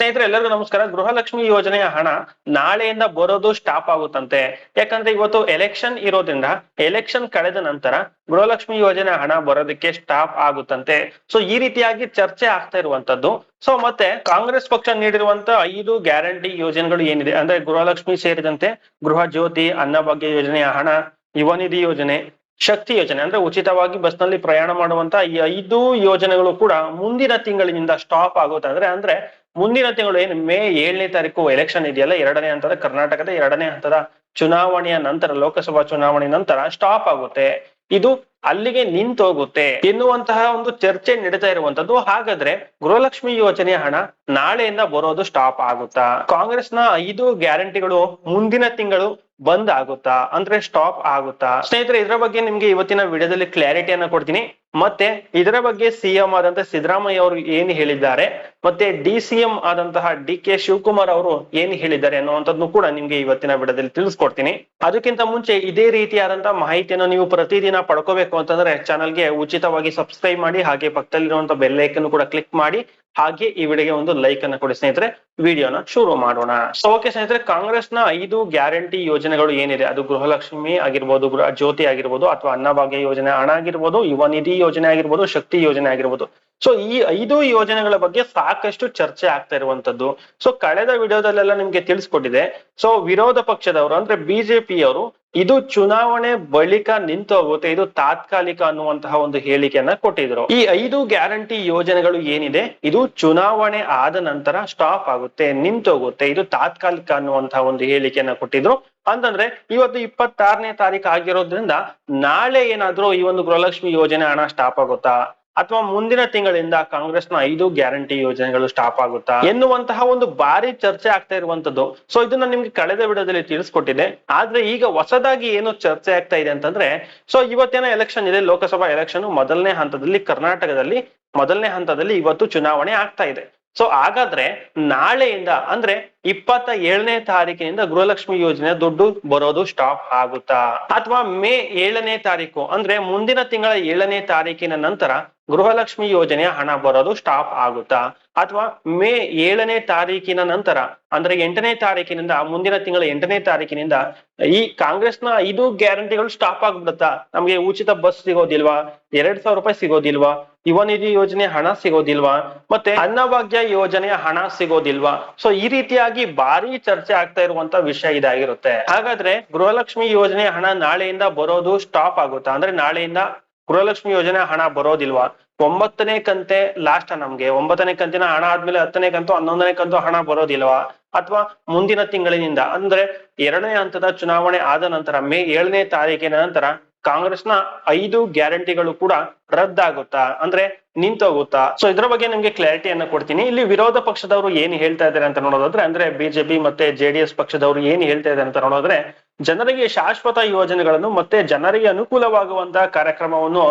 ಸ್ನೇಹಿತರೆ, ಎಲ್ಲರಿಗೂ ನಮಸ್ಕಾರ. ಗೃಹಲಕ್ಷ್ಮಿ ಯೋಜನೆಯ ಹಣ ನಾಳೆಯಿಂದ ಬರೋದು ಸ್ಟಾಪ್ ಆಗುತ್ತಂತೆ. ಯಾಕಂದ್ರೆ ಇವತ್ತು ಎಲೆಕ್ಷನ್ ಇರೋದ್ರಿಂದ ಎಲೆಕ್ಷನ್ ಕಳೆದ ನಂತರ ಗೃಹಲಕ್ಷ್ಮಿ ಯೋಜನೆ ಹಣ ಬರೋದಕ್ಕೆ ಸ್ಟಾಪ್ ಆಗುತ್ತಂತೆ. ಸೊ ಈ ರೀತಿಯಾಗಿ ಚರ್ಚೆ ಆಗ್ತಾ ಇರುವಂತದ್ದು. ಸೊ ಮತ್ತೆ ಕಾಂಗ್ರೆಸ್ ಪಕ್ಷ ನೀಡಿರುವಂತ ಐದು ಗ್ಯಾರಂಟಿ ಯೋಜನೆಗಳು ಏನಿದೆ? ಅಂದ್ರೆ ಗೃಹಲಕ್ಷ್ಮಿ ಸೇರಿದಂತೆ ಗೃಹ ಜ್ಯೋತಿ ಅನ್ನಭಾಗ್ಯ ಯೋಜನೆಯ ಹಣ, ಯುವ ನಿಧಿ ಯೋಜನೆ, ಶಕ್ತಿ ಯೋಜನೆ, ಅಂದ್ರೆ ಉಚಿತವಾಗಿ ಬಸ್ನಲ್ಲಿ ಪ್ರಯಾಣ ಮಾಡುವಂತ ಈ ಐದು ಯೋಜನೆಗಳು ಕೂಡ ಮುಂದಿನ ತಿಂಗಳಿನಿಂದ ಸ್ಟಾಪ್ ಆಗುತ್ತೆ ಅಂದ್ರೆ ಅಂದ್ರೆ ಮುಂದಿನ ತಿಂಗಳು ಏನು? ಮೇ ಏಳನೇ ತಾರೀಕು ಎಲೆಕ್ಷನ್ ಇದೆಯಲ್ಲ, ಎರಡನೇ ಹಂತದ ಕರ್ನಾಟಕದ ಎರಡನೇ ಹಂತದ ಚುನಾವಣೆಯ ನಂತರ, ಲೋಕಸಭಾ ಚುನಾವಣೆ ನಂತರ ಸ್ಟಾಪ್ ಆಗುತ್ತೆ. ಇದು ಅಲ್ಲಿಗೆ ನಿಂತೋಗುತ್ತೆ. ಎನ್ನುವಂತಹ ಒಂದು ಚರ್ಚೆ ನಡೀತಾ ಇರುವಂತದ್ದು. ಹಾಗಾದ್ರೆ ಗೃಹಲಕ್ಷ್ಮಿ ಯೋಜನೆಯ ಹಣ ನಾಳೆಯಿಂದ ಬರೋದು ಸ್ಟಾಪ್ ಆಗುತ್ತಾ? ಕಾಂಗ್ರೆಸ್ನ ಐದು ಗ್ಯಾರಂಟಿಗಳು ಮುಂದಿನ ತಿಂಗಳು ಬಂದ್ ಆಗುತ್ತಾ? ಅಂದ್ರೆ ಸ್ಟಾಪ್ ಆಗುತ್ತಾ? ಸ್ನೇಹಿತರೆ, ಇದರ ಬಗ್ಗೆ ನಿಮ್ಗೆ ಇವತ್ತಿನ ವಿಡಿಯೋದಲ್ಲಿ ಕ್ಲಾರಿಟಿಯನ್ನ ಕೊಡ್ತೀನಿ. ಮತ್ತೆ ಇದರ ಬಗ್ಗೆ ಸಿಎಂ ಆದಂತ ಸಿದ್ದರಾಮಯ್ಯ ಅವರು ಏನ್ ಹೇಳಿದ್ದಾರೆ? ಮತ್ತೆ ಡಿ ಸಿಎಂ ಆದಂತಹ ಡಿ ಕೆ ಶಿವಕುಮಾರ್ ಅವರು ಏನ್ ಹೇಳಿದ್ದಾರೆ ಅನ್ನುವಂಥದ್ದು ಕೂಡ ನಿಮ್ಗೆ ಇವತ್ತಿನ ಬಿಡದಲ್ಲಿ ತಿಳಿಸ್ಕೊಡ್ತೀನಿ. ಅದಕ್ಕಿಂತ ಮುಂಚೆ ಇದೇ ರೀತಿಯಾದಂತಹ ಮಾಹಿತಿಯನ್ನು ನೀವು ಪ್ರತಿದಿನ ಪಡ್ಕೋಬೇಕು ಅಂತಂದ್ರೆ ಚಾನಲ್ಗೆ ಉಚಿತವಾಗಿ ಸಬ್ಸ್ಕ್ರೈಬ್ ಮಾಡಿ, ಹಾಗೆ ಪಕ್ಕದಲ್ಲಿರುವಂತಹ ಬೆಲ್ ಐಕನ್ ಕೂಡ ಕ್ಲಿಕ್ ಮಾಡಿ, ಹಾಗೆ ಈ ವಿಡಿಯೋಗೆ ಒಂದು ಲೈಕ್ ಅನ್ನ ಕೊಡಿ ಸ್ನೇಹಿತರೆ. ವಿಡಿಯೋನ ಶುರು ಮಾಡೋಣ. ಸೊ ಓಕೆ ಸ್ನೇಹಿತರೆ ಕಾಂಗ್ರೆಸ್ನ ಐದು ಗ್ಯಾರಂಟಿ ಯೋಜನೆಗಳು ಏನಿದೆ? ಅದು ಗೃಹಲಕ್ಷ್ಮಿ ಆಗಿರ್ಬೋದು, ಗೃಹ ಜ್ಯೋತಿ ಆಗಿರ್ಬೋದು, ಅಥವಾ ಅನ್ನಭಾಗ್ಯ ಯೋಜನೆ, ಹಣ ಆಗಿರ್ಬೋದು, ಯುವ ನಿಧಿ ಯೋಜನೆ ಆಗಿರ್ಬೋದು, ಶಕ್ತಿ ಯೋಜನೆ ಆಗಿರ್ಬೋದು. ಸೊ ಈ ಐದು ಯೋಜನೆಗಳ ಬಗ್ಗೆ ಸಾಕಷ್ಟು ಚರ್ಚೆ ಆಗ್ತಾ ಇರುವಂತದ್ದು ಸೊ ಕಳೆದ ವಿಡಿಯೋದಲ್ಲೆಲ್ಲ ನಿಮ್ಗೆ ತಿಳಿಸ್ಕೊಟ್ಟಿದೆ. ಸೊ ವಿರೋಧ ಪಕ್ಷದವರು ಅಂದ್ರೆ ಬಿಜೆಪಿ ಅವರು ಇದು ಚುನಾವಣೆ ಬಳಿಕ ನಿಂತು ಹೋಗುತ್ತೆ. ಇದು ತಾತ್ಕಾಲಿಕ ಅನ್ನುವಂತಹ ಒಂದು ಹೇಳಿಕೆಯನ್ನ ಕೊಟ್ಟಿದ್ರು. ಈ ಐದು ಗ್ಯಾರಂಟಿ ಯೋಜನೆಗಳು ಏನಿದೆ? ಇದು ಚುನಾವಣೆ ಆದ ನಂತರ ಸ್ಟಾಪ್ ಆಗುತ್ತೆ ನಿಂತೋಗುತ್ತೆ ಇದು ತಾತ್ಕಾಲಿಕ ಅನ್ನುವಂತಹ ಒಂದು ಹೇಳಿಕೆಯನ್ನ ಕೊಟ್ಟಿದ್ರು. ಅಂತಂದ್ರೆ ಇವತ್ತು ಇಪ್ಪತ್ತಾರನೇ ತಾರೀಕು ಆಗಿರೋದ್ರಿಂದ ನಾಳೆ ಏನಾದ್ರೂ ಈ ಒಂದು ಗೃಹಲಕ್ಷ್ಮಿ ಯೋಜನೆ ಹಣ ಸ್ಟಾಪ್ ಆಗುತ್ತಾ? ಅಥವಾ ಮುಂದಿನ ತಿಂಗಳಿಂದ ಕಾಂಗ್ರೆಸ್ನ ಐದು ಗ್ಯಾರಂಟಿ ಯೋಜನೆಗಳು ಸ್ಟಾಪ್ ಆಗುತ್ತಾ ಎನ್ನುವಂತಹ ಒಂದು ಭಾರಿ ಚರ್ಚೆ ಆಗ್ತಾ ಇರುವಂತದ್ದು ಸೊ ಇದನ್ನ ನಿಮ್ಗೆ ಕಳೆದ ವಿಡಿಯೋದಲ್ಲಿ ತಿಳಿಸ್ಕೊಟ್ಟಿದೆ ಆದ್ರೆ ಈಗ ಹೊಸದಾಗಿ ಏನು ಚರ್ಚೆ ಆಗ್ತಾ ಇದೆ ಅಂತಂದ್ರೆ ಸೊ ಇವತ್ತೇನ ಎಲೆಕ್ಷನ್ ಇದೆ. ಲೋಕಸಭಾ ಎಲೆಕ್ಷನ್ ಮೊದಲನೇ ಹಂತದಲ್ಲಿ ಕರ್ನಾಟಕದಲ್ಲಿ, ಮೊದಲನೇ ಹಂತದಲ್ಲಿ ಇವತ್ತು ಚುನಾವಣೆ ಆಗ್ತಾ ಇದೆ. ಸೊ ಹಾಗಾದ್ರೆ ನಾಳೆಯಿಂದ, ಅಂದ್ರೆ ಇಪ್ಪತ್ತ ಏಳನೇ ತಾರೀಕಿನಿಂದ ಗೃಹಲಕ್ಷ್ಮಿ ಯೋಜನೆ ದುಡ್ಡು ಬರೋದು ಸ್ಟಾಪ್ ಆಗುತ್ತಾ? ಅಥವಾ ಮೇ ಏಳನೇ ತಾರೀಕು, ಅಂದ್ರೆ ಮುಂದಿನ ತಿಂಗಳ ಏಳನೇ ತಾರೀಕಿನ ನಂತರ ಗೃಹಲಕ್ಷ್ಮಿ ಯೋಜನೆಯ ಹಣ ಬರೋದು ಸ್ಟಾಪ್ ಆಗುತ್ತಾ? ಅಥವಾ ಮೇ ಏಳನೇ ತಾರೀಕಿನ ನಂತರ, ಅಂದ್ರೆ ಎಂಟನೇ ತಾರೀಕಿನಿಂದ, ಮುಂದಿನ ತಿಂಗಳ ಎಂಟನೇ ತಾರೀಕಿನಿಂದ, ಈ ಕಾಂಗ್ರೆಸ್ನ ಐದು ಗ್ಯಾರಂಟಿಗಳು ಸ್ಟಾಪ್ ಆಗ್ಬಿಡುತ್ತಾ? ನಮ್ಗೆ ಉಚಿತ ಬಸ್ ಸಿಗೋದಿಲ್ವಾ? ಎರಡ್ ಸಾವಿರ ರೂಪಾಯಿ ಸಿಗೋದಿಲ್ವಾ? ಯುವ ನಿಧಿ ಯೋಜನೆ ಹಣ ಸಿಗೋದಿಲ್ವಾ? ಮತ್ತೆ ಅನ್ನಭಾಗ್ಯ ಯೋಜನೆಯ ಹಣ ಸಿಗೋದಿಲ್ವಾ? ಸೊ ಈ ರೀತಿಯಾಗಿ ಭಾರಿ ಚರ್ಚೆ ಆಗ್ತಾ ಇರುವಂತ ವಿಷಯ ಇದಾಗಿರುತ್ತೆ. ಹಾಗಾದ್ರೆ ಗೃಹಲಕ್ಷ್ಮಿ ಯೋಜನೆಯ ಹಣ ನಾಳೆಯಿಂದ ಬರೋದು ಸ್ಟಾಪ್ ಆಗುತ್ತಾ? ಅಂದ್ರೆ ನಾಳೆಯಿಂದ ಗೃಹಲಕ್ಷ್ಮಿ ಯೋಜನೆ ಹಣ ಬರೋದಿಲ್ವಾ? ಒಂಬತ್ತನೇ ಕಂತೆ ಲಾಸ್ಟ್ ನಮ್ಗೆ. ಒಂಬತ್ತನೇ ಕಂತಿನ ಹಣ ಆದ್ಮೇಲೆ ಹತ್ತನೇ ಕಂತು ಹನ್ನೊಂದನೇ ಕಂತು ಹಣ ಬರೋದಿಲ್ವಾ? ಅಥವಾ ಮುಂದಿನ ತಿಂಗಳಿನಿಂದ? ಅಂದ್ರೆ ಎರಡನೇ ಹಂತದ ಚುನಾವಣೆ ಆದ ನಂತರ, ಮೇ ಏಳನೇ ತಾರೀಕಿನ ನಂತರ ಕಾಂಗ್ರೆಸ್ನ ಐದು ಗ್ಯಾರಂಟಿಗಳು ಕೂಡ ರದ್ದಾಗುತ್ತಾ? ಅಂದ್ರೆ ನಿಂತೋಗುತ್ತಾ? ಸೊ ಇದ್ರ ಬಗ್ಗೆ ನಿಮ್ಗೆ ಕ್ಲಾರಿಟಿಯನ್ನ ಕೊಡ್ತೀನಿ. ಇಲ್ಲಿ ವಿರೋಧ ಪಕ್ಷದವರು ಏನ್ ಹೇಳ್ತಾ ಇದ್ದಾರೆ ಅಂತ ನೋಡೋದಾದ್ರೆ, ಅಂದ್ರೆ ಬಿಜೆಪಿ ಮತ್ತೆ ಜೆಡಿಎಸ್ ಪಕ್ಷದವರು ಏನ್ ಹೇಳ್ತಾ ಇದ್ದಾರೆ ಅಂತ ನೋಡೋದ್ರೆ ಜನರಿಗೆ ಶಾಶ್ವತ ಯೋಜನೆಗಳನ್ನು ಮತ್ತೆ ಜನರಿಗೆ ಅನುಕೂಲವಾಗುವಂತಹ ಕಾರ್ಯಕ್ರಮವನ್ನು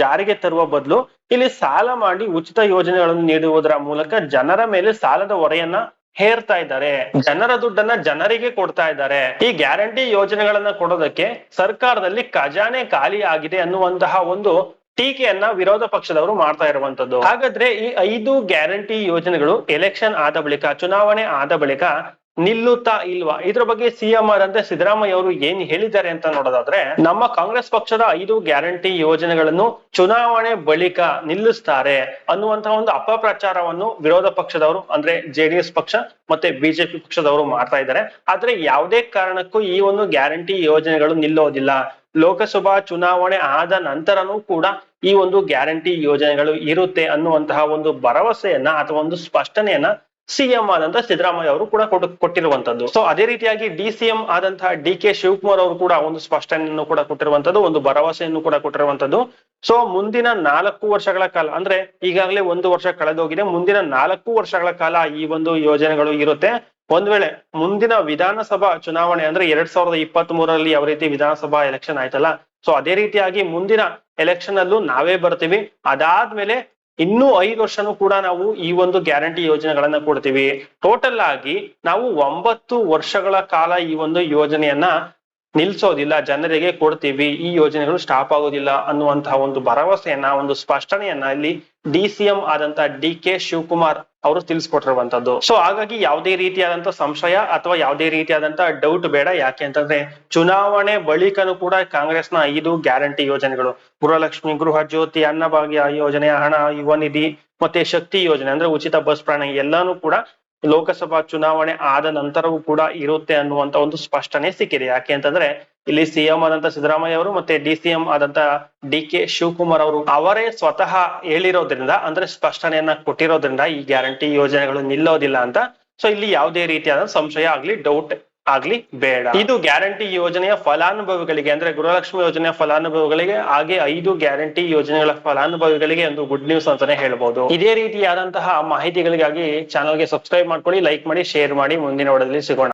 ಜಾರಿಗೆ ತರುವ ಬದಲು ಇಲ್ಲಿ ಸಾಲ ಮಾಡಿ ಉಚಿತ ಯೋಜನೆಗಳನ್ನು ನೀಡುವುದರ ಮೂಲಕ ಜನರ ಮೇಲೆ ಸಾಲದ ಹೊರೆಯನ್ನ ಹೇರ್ತಾ ಇದ್ದಾರೆ. ಜನರ ದುಡ್ಡನ್ನ ಜನರಿಗೆ ಕೊಡ್ತಾ ಇದ್ದಾರೆ. ಈ ಗ್ಯಾರಂಟಿ ಯೋಜನೆಗಳನ್ನ ಕೊಡೋದಕ್ಕೆ ಸರ್ಕಾರದಲ್ಲಿ ಖಜಾನೆ ಖಾಲಿ ಆಗಿದೆ ಅನ್ನುವಂತಹ ಒಂದು ಟೀಕೆಯನ್ನ ವಿರೋಧ ಪಕ್ಷದವರು ಮಾಡ್ತಾ ಇರುವಂತದ್ದು. ಹಾಗಾದ್ರೆ ಈ ಐದು ಗ್ಯಾರಂಟಿ ಯೋಜನೆಗಳು ಎಲೆಕ್ಷನ್ ಆದ ಬಳಿಕ, ಚುನಾವಣೆ ಆದ ಬಳಿಕ ನಿಲ್ಲುತ್ತಾ ಇಲ್ವಾ? ಇದ್ರ ಬಗ್ಗೆ ಸಿಎಂ ಅಂತ ಸಿದ್ದರಾಮಯ್ಯ ಅವರು ಏನ್ ಹೇಳಿದ್ದಾರೆ ಅಂತ ನೋಡೋದಾದ್ರೆ, ನಮ್ಮ ಕಾಂಗ್ರೆಸ್ ಪಕ್ಷದ ಐದು ಗ್ಯಾರಂಟಿ ಯೋಜನೆಗಳನ್ನು ಚುನಾವಣೆ ಬಳಿಕ ನಿಲ್ಲಿಸ್ತಾರೆ ಅನ್ನುವಂತಹ ಒಂದು ಅಪಪ್ರಚಾರವನ್ನು ವಿರೋಧ ಪಕ್ಷದವರು ಅಂದ್ರೆ ಜೆಡಿಎಸ್ ಪಕ್ಷ ಮತ್ತೆ ಬಿಜೆಪಿ ಪಕ್ಷದವರು ಮಾಡ್ತಾ ಇದ್ದಾರೆ. ಆದ್ರೆ ಯಾವುದೇ ಕಾರಣಕ್ಕೂ ಈ ಒಂದು ಗ್ಯಾರಂಟಿ ಯೋಜನೆಗಳು ನಿಲ್ಲೋದಿಲ್ಲ. ಲೋಕಸಭಾ ಚುನಾವಣೆ ಆದ ನಂತರನೂ ಕೂಡ ಈ ಒಂದು ಗ್ಯಾರಂಟಿ ಯೋಜನೆಗಳು ಇರುತ್ತೆ ಅನ್ನುವಂತಹ ಒಂದು ಭರವಸೆಯನ್ನ ಅಥವಾ ಒಂದು ಸ್ಪಷ್ಟನೆಯನ್ನ ಸಿಎಂ ಆದಂತಹ ಸಿದ್ದರಾಮಯ್ಯ ಅವರು ಕೂಡ ಕೊಟ್ಟು ಕೊಟ್ಟಿರುವಂತದ್ದು. ಸೊ ಅದೇ ರೀತಿಯಾಗಿ ಡಿ ಸಿಎಂ ಆದಂತಹ ಡಿ ಕೆ ಶಿವಕುಮಾರ್ ಅವರು ಕೂಡ ಒಂದು ಸ್ಪಷ್ಟನೆಯನ್ನು ಕೂಡ ಕೊಟ್ಟಿರುವಂತದ್ದು, ಒಂದು ಭರವಸೆಯನ್ನು ಕೂಡ ಕೊಟ್ಟಿರುವಂತದ್ದು. ಸೊ ಮುಂದಿನ ನಾಲ್ಕು ವರ್ಷಗಳ ಕಾಲ ಅಂದ್ರೆ ಈಗಾಗಲೇ ಒಂದು ವರ್ಷ ಕಳೆದೋಗಿದೆ. ಮುಂದಿನ ನಾಲ್ಕು ವರ್ಷಗಳ ಕಾಲ ಈ ಒಂದು ಯೋಜನೆಗಳು ಇರುತ್ತೆ. ಒಂದ್ ವೇಳೆ ಮುಂದಿನ ವಿಧಾನಸಭಾ ಚುನಾವಣೆ ಅಂದ್ರೆ ಎರಡ್ ಸಾವಿರದ ಇಪ್ಪತ್ತ್ ಮೂರರಲ್ಲಿ ಯಾವ ರೀತಿ ವಿಧಾನಸಭಾ ಎಲೆಕ್ಷನ್ ಆಯ್ತಲ್ಲ ಸೊ ಅದೇ ರೀತಿಯಾಗಿ ಮುಂದಿನ ಎಲೆಕ್ಷನ್ ಅಲ್ಲೂ ನಾವೇ ಬರ್ತೀವಿ. ಅದಾದ್ಮೇಲೆ ಇನ್ನೂ ಐದು ವರ್ಷನೂ ಕೂಡ ನಾವು ಈ ಒಂದು ಗ್ಯಾರಂಟಿ ಯೋಜನೆಗಳನ್ನ ಕೊಡ್ತೀವಿ. ಟೋಟಲ್ ಆಗಿ ನಾವು ಒಂಬತ್ತು ವರ್ಷಗಳ ಕಾಲ ಈ ಒಂದು ಯೋಜನೆಯನ್ನ ನಿಲ್ಸೋದಿಲ್ಲ, ಜನರಿಗೆ ಕೊಡ್ತೀವಿ. ಈ ಯೋಜನೆಗಳು ಸ್ಟಾಪ್ ಆಗೋದಿಲ್ಲ ಅನ್ನುವಂತಹ ಒಂದು ಭರವಸೆಯನ್ನ, ಒಂದು ಸ್ಪಷ್ಟನೆಯನ್ನ ಇಲ್ಲಿ ಡಿ ಸಿ ಎಂ ಆದಂತಹ ಡಿ ಕೆ ಶಿವಕುಮಾರ್ ಅವರು ತಿಳಿಸ್ಕೊಟ್ಟಿರುವಂತದ್ದು ಸೊ ಹಾಗಾಗಿ ಯಾವುದೇ ರೀತಿಯಾದಂತ ಸಂಶಯ ಅಥವಾ ಯಾವುದೇ ರೀತಿಯಾದಂತ ಡೌಟ್ ಬೇಡ. ಯಾಕೆ ಅಂತಂದ್ರೆ, ಚುನಾವಣೆ ಬಳಿಕನೂ ಕೂಡ ಕಾಂಗ್ರೆಸ್ನ ಐದು ಗ್ಯಾರಂಟಿ ಯೋಜನೆಗಳು. ಗೃಹಲಕ್ಷ್ಮಿ, ಗೃಹ ಜ್ಯೋತಿ, ಅನ್ನಭಾಗ್ಯ ಯೋಜನೆ, ಹಣ, ಯುವ ನಿಧಿ ಮತ್ತೆ ಶಕ್ತಿ ಯೋಜನೆ, ಅಂದ್ರೆ ಉಚಿತ ಬಸ್ ಪ್ರಯಾಣ, ಎಲ್ಲಾನು ಕೂಡ ಲೋಕಸಭಾ ಚುನಾವಣೆ ಆದ ನಂತರವೂ ಕೂಡ ಇರುತ್ತೆ ಅನ್ನುವಂತ ಒಂದು ಸ್ಪಷ್ಟನೆ ಸಿಕ್ಕಿದೆ. ಯಾಕೆ ಅಂತಂದ್ರೆ ಇಲ್ಲಿ ಸಿಎಂ ಆದಂತ ಸಿದ್ದರಾಮಯ್ಯ ಅವರು ಮತ್ತೆ ಡಿ ಸಿ ಎಂ ಆದಂತ ಡಿ ಕೆ ಶಿವಕುಮಾರ್ ಅವರು ಅವರೇ ಸ್ವತಃ ಹೇಳಿರೋದ್ರಿಂದ, ಅಂದ್ರೆ ಸ್ಪಷ್ಟನೆಯನ್ನ ಕೊಟ್ಟಿರೋದ್ರಿಂದ ಈ ಗ್ಯಾರಂಟಿ ಯೋಜನೆಗಳು ನಿಲ್ಲೋದಿಲ್ಲ ಅಂತ. ಸೊ ಇಲ್ಲಿ ಯಾವುದೇ ರೀತಿಯಾದ ಸಂಶಯ ಆಗ್ಲಿ ಡೌಟ್ ಆಗ್ಲಿ ಬೇಡ. ಇದು ಗ್ಯಾರಂಟಿ ಯೋಜನೆಯ ಫಲಾನುಭವಿಗಳಿಗೆ, ಅಂದ್ರೆ ಗೃಹಲಕ್ಷ್ಮಿ ಯೋಜನೆಯ ಫಲಾನುಭವಿಗಳಿಗೆ, ಹಾಗೆ ಐದು ಗ್ಯಾರಂಟಿ ಯೋಜನೆಗಳ ಫಲಾನುಭವಿಗಳಿಗೆ ಒಂದು ಗುಡ್ ನ್ಯೂಸ್ ಅಂತಾನೆ ಹೇಳ್ಬಹುದು ಇದೇ ರೀತಿಯಾದಂತಹ ಮಾಹಿತಿಗಳಿಗಾಗಿ ಚಾನಲ್ಗೆ ಸಬ್ಸ್ಕ್ರೈಬ್ ಮಾಡ್ಕೊಳ್ಳಿ ಲೈಕ್ ಮಾಡಿ ಶೇರ್ ಮಾಡಿ, ಮುಂದಿನ ಒಡದಲ್ಲಿ ಸಿಗೋಣ.